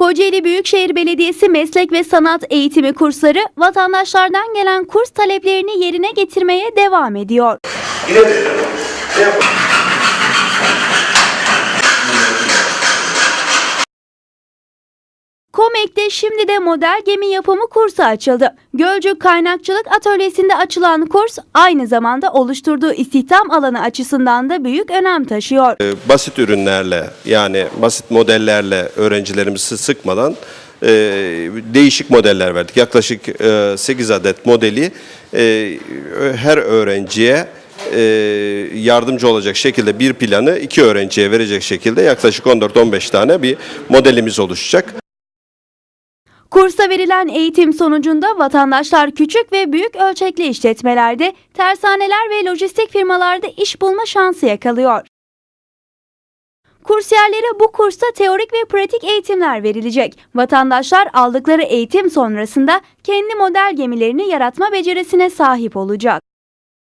Kocaeli Büyükşehir Belediyesi Meslek ve Sanat Eğitimi kursları vatandaşlardan gelen kurs taleplerini yerine getirmeye devam ediyor. Yine de? Komek'te şimdi de model gemi yapımı kursu açıldı. Gölcük Kaynakçılık Atölyesi'nde açılan kurs aynı zamanda oluşturduğu istihdam alanı açısından da büyük önem taşıyor. Basit ürünlerle yani basit modellerle öğrencilerimizi sıkmadan e, değişik modeller verdik. Yaklaşık e, 8 adet modeli e, her öğrenciye e, yardımcı olacak şekilde bir planı iki öğrenciye verecek şekilde yaklaşık 14-15 tane bir modelimiz oluşacak. Kursa verilen eğitim sonucunda vatandaşlar küçük ve büyük ölçekli işletmelerde, tersaneler ve lojistik firmalarda iş bulma şansı yakalıyor. Kursiyerlere bu kursta teorik ve pratik eğitimler verilecek. Vatandaşlar aldıkları eğitim sonrasında kendi model gemilerini yaratma becerisine sahip olacak.